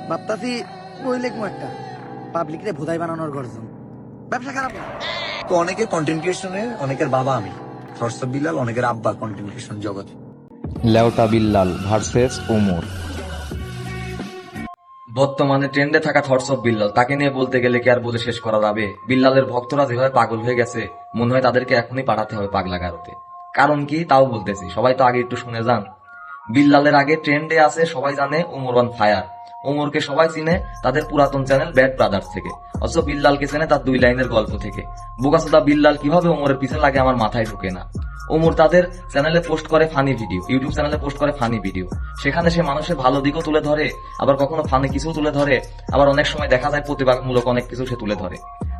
ভাবতাছি বই লিখব একটা। পাবলিক রে ভোদাই বানানোর গর্জন। ব্যবসা খারাপ না? তো অনেকে কন্টেন্ট ক্রিয়েশনের অনেকের বাবা আমি। হর্ষব বিলাল অনেকের আব্বা কন্টেন্ট ক্রিয়েশন জগতে। লেওটা বিল্লাল ভার্সেস ওমর। বর্তমানে ট্রেন্ডে থাকা থটস অফ বিল্লাল তাকে নিয়ে বলতে গেলে কি আর বলে শেষ করা যাবে? বিল্লালের ভক্তরা যেভাবে পাগল হয়ে গেছে মনে হয় তাদেরকে এখনই পাঠাতে হবে পাগলা গারোতে কারণ কি? তাও বলতেছি। সবাই তো আগে একটু শুনে যান। বিল্লালের আগে ট্রেন্ডে আছে সবাই জানে ওমর অন ফায়ার ওমরকে সবাই চিনে তাদের পুরাতন চ্যানেল ব্যাড ব্রাদার্স থেকে। অথচ বিল্লালকে চেনে তার দুই লাইনের গল্প থেকে। বোকাসুদা বিল্লাল কীভাবে ওমরের পিছনে লাগে আমার মাথায় ঢুকে না। ওমর তাদের চ্যানেলে পোস্ট করে ফানি ভিডিও, ইউটিউব চ্যানেলে পোস্ট করে ফানি ভিডিও। সেখানে সে মানুষের ভালো দিকও তুলে ধরে, আবার কখনো ফানি কিছু তুলে ধরে, আবার অনেক সময় দেখা যায় প্রতিবাদমূলক অনেক কিছু সে তুলে ধরে।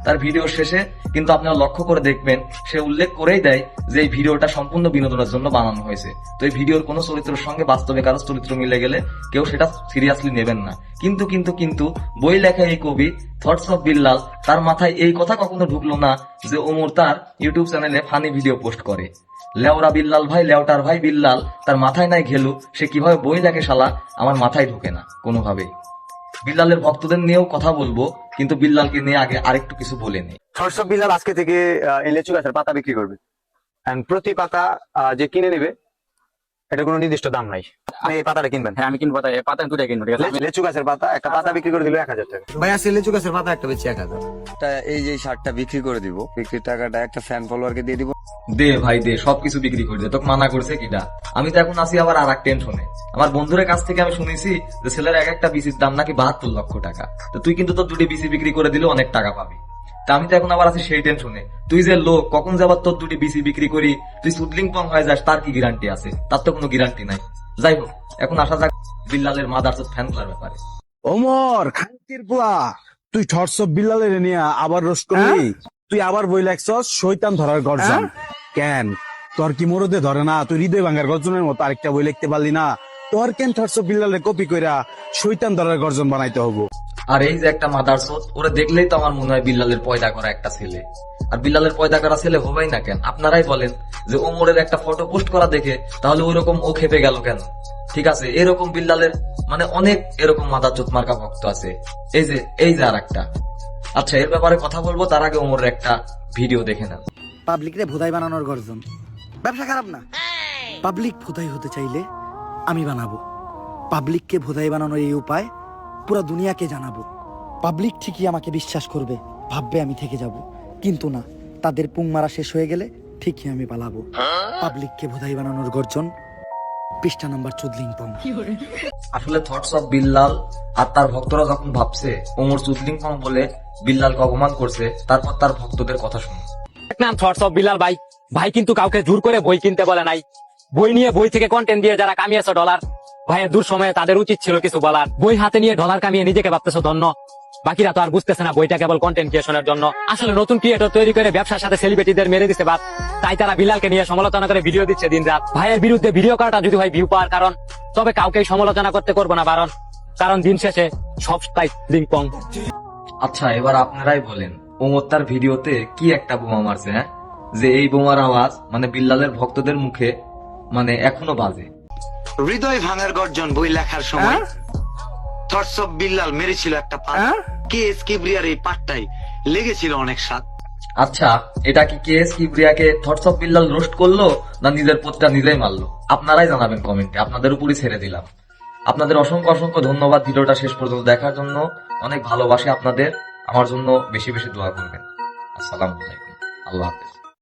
তার ভিডিও শেষে কিন্তু আপনারা লক্ষ্য করে দেখবেন, সে উল্লেখ করেই দেয় যে এই ভিডিওটা সম্পূর্ণ বিনোদনের জন্য বানানো হয়েছে। তো এই ভিডিওর কোনো চরিত্রের সঙ্গে বাস্তবে কারও চরিত্র মিলে গেলে কেউ সেটা সিরিয়াসলি নেবেন না। কিন্তু কিন্তু কিন্তু বই লেখা এই কবি থটস অফ বিল্লাল তার মাথায় এই কথা কখনো ঢুকলো না যে ওমর তার ইউটিউব চ্যানেলে ফানি ভিডিও পোস্ট করে। লেওরা বিল্লাল ভাই, লেওটার ভাই বিল্লাল, তার মাথায় নাই ঘেলু, সে কীভাবে বই লেখে শালা, আমার মাথায় ঢুকে না, কোনোভাবেই। বিল্লালের ভক্তদের নিয়েও কথা বলব কিন্তু বিল্লালকে নিয়ে আগে আরেকটু কিছু বলে নেই। সরসব বিল্লাল আজকে থেকে আহ, এই লেচু গাছের পাতা বিক্রি করবে। প্রতি পাতা যে কিনে নেবে এটা কোনো নির্দিষ্ট দাম নাই। আপনি এই পাতাটা কিনবেন। হ্যাঁ আমি কিনবো পাতা পাতা দুটা কিনবো ঠিক আছে? লেচু গাছের পাতা একটা পাতা বিক্রি করে দিল এক হাজার টাকা। ভাই আছে লেচু গাছের পাতা একটা বেশি এক হাজার। এই যে শার্টটা বিক্রি করে দিব বিক্রির টাকাটা একটা ফ্যান ফলোয়ারকে দিয়ে দিব। দে ভাই দে সবকিছু বিক্রি করে দে তোকে মানা করছে কিটা আমি তো এখন আছি আবার আর এক টেনশনে আমার বন্ধুদের কাছ থেকে আমি শুনেছি যে ছেলের এক একটা বিসির দাম নাকি বাহাত্তর লক্ষ টাকা। তো তুই কিন্তু তোর দুটি বিসি বিক্রি করে দিলে অনেক টাকা পাবি। তা আমি তো এখন আবার আছি সেই টেনশনে তুই যে লোক কখন যাবার তোর দুটি বিসি বিক্রি করি? তুই সুদলিং পং হয়ে যাস তার কি গ্যারান্টি আছে? তার তো কোনো গ্যারান্টি নাই। যাই হোক এখন আসা যাক বিল্লালের মাদার্স ফ্যানগুলার ব্যাপারে। ওমর খান্তির পোলা তুই ঠরস বিল্লালের নিয়ে আবার রোশ করলি? তুই আবার বই লাগছস শৈতান ধরার গর্জন। কেন? তোর কি মরদে ধরে না? তুই হৃদয় ভাঙ্গার গর্জনের মতো আরেকটা বই লিখতে পারলি না? তোর কেন ঠরস বিল্লালের কপি কইরা শৈতান ধরার গর্জন বানাইতে হব? আর এই যে একটা মাদার সোত ওরা দেখলেই তো আমার মনে হয় বিল্লালের পয়দা করা একটা ছেলে। আর বিল্লালের পয়দা করা ছেলে হবেই না কেন? আপনারাই বলেন যে ওমরের একটা ফটো পোস্ট করা দেখে তাহলে ওইরকম ও খেপে গেল কেন? ঠিক আছে এরকম বিল্লালের মানে অনেক এরকম মাদার চোত মার্কা ভক্ত আছে। এই যে এই যে আর একটা আচ্ছা এর ব্যাপারে কথা বলব তার আগে ওমরের একটা ভিডিও দেখে নেন। পাবলিক রে ভোদাই বানানোর গর্জন। ব্যবসা খারাপ না? পাবলিক ভোদাই হতে চাইলে আমি বানাবো। পাবলিককে ভোদাই বানানোর এই উপায় পুরো দুনিয়াকে জানাব। পাবলিক ঠিকই আমাকে বিশ্বাস করবে ভাববে আমি থেকে যাব। কিন্তু না তাদের পুং মারা শেষ হয়ে গেলে ঠিকই আমি পালাবো। পাবলিককে ভোদাই বানানোর গর্জন। পৃষ্ঠা নাম্বার চুদলিং পং। আসলে থটস অফ বিল্লাল আর তার ভক্তরা যখন ভাবছে ওমর চুদলিং পং বলে বিল্লালকে অপমান করছে তারপর তার ভক্তদের কথা শুনুন। নাম থটস অফ বিল্লাল ভাই। ভাই কিন্তু কাউকে জোর করে বই কিনতে বলে নাই। বই নিয়ে বই থেকে কন্টেন্ট দিয়ে যারা কামিয়েছো ডলার ভাইয়ের দূর সময়ে তাদের উচিত ছিল কিছু বলার। বই হাতে নিয়ে ডলার কামিয়ে নিজেকে ভাবতেছো ধন্য। বাকিরা তো আর বুঝতেছে না বইটা কেবল কন্টেন্ট ক্রিয়েশনের জন্য। আসলে নতুন ক্রিয়েটর তৈরি করে ব্যবসার সাথে সেলিব্রিটিদের মেরে দিতে বাদ তাই তারা বিলালকে নিয়ে সমালোচনা করে ভিডিও দিচ্ছে দিন রাত ভাইয়ের বিরুদ্ধে ভিডিও করাটা যদি হয় ভিউ পাওয়ার কারণ, তবে কাউকে সমালোচনা করতে করব না বারণ। কারণ দিন শেষে সব তাই লিং পং আচ্ছা এবার আপনারাই বলেন, ওমর তার ভিডিওতে কি একটা বোমা মারছে হ্যাঁ? যে এই বোমার আওয়াজ মানে বিল্লালের ভক্তদের মুখে মানে এখনও বাজে। হৃদয় ভাঙার গর্জন বই লেখার সময়। থটস অফ বিল্লাল মেরেছিল একটা পাত কে এস কিবরিয়ার এই পাটটাই লেগেছিল অনেক স্বাদ। আচ্ছা এটা কি কেএস কিবরিয়াকে থটস অফ বিল্লাল রোস্ট করল না নিজের পোস্টটা নিজেই মারলো? আপনারাই জানাবেন কমেন্টে আপনাদের উপরই ছেড়ে দিলাম। আপনাদের অসংখ্য অসংখ্য ধন্যবাদ ভিডিওটা শেষ পর্যন্ত দেখার জন্য। অনেক ভালোবাসে আপনাদের আমার জন্য বেশি বেশি দোয়া করবেন। আসসালামু আলাইকুম আল্লাহ হাফেজ।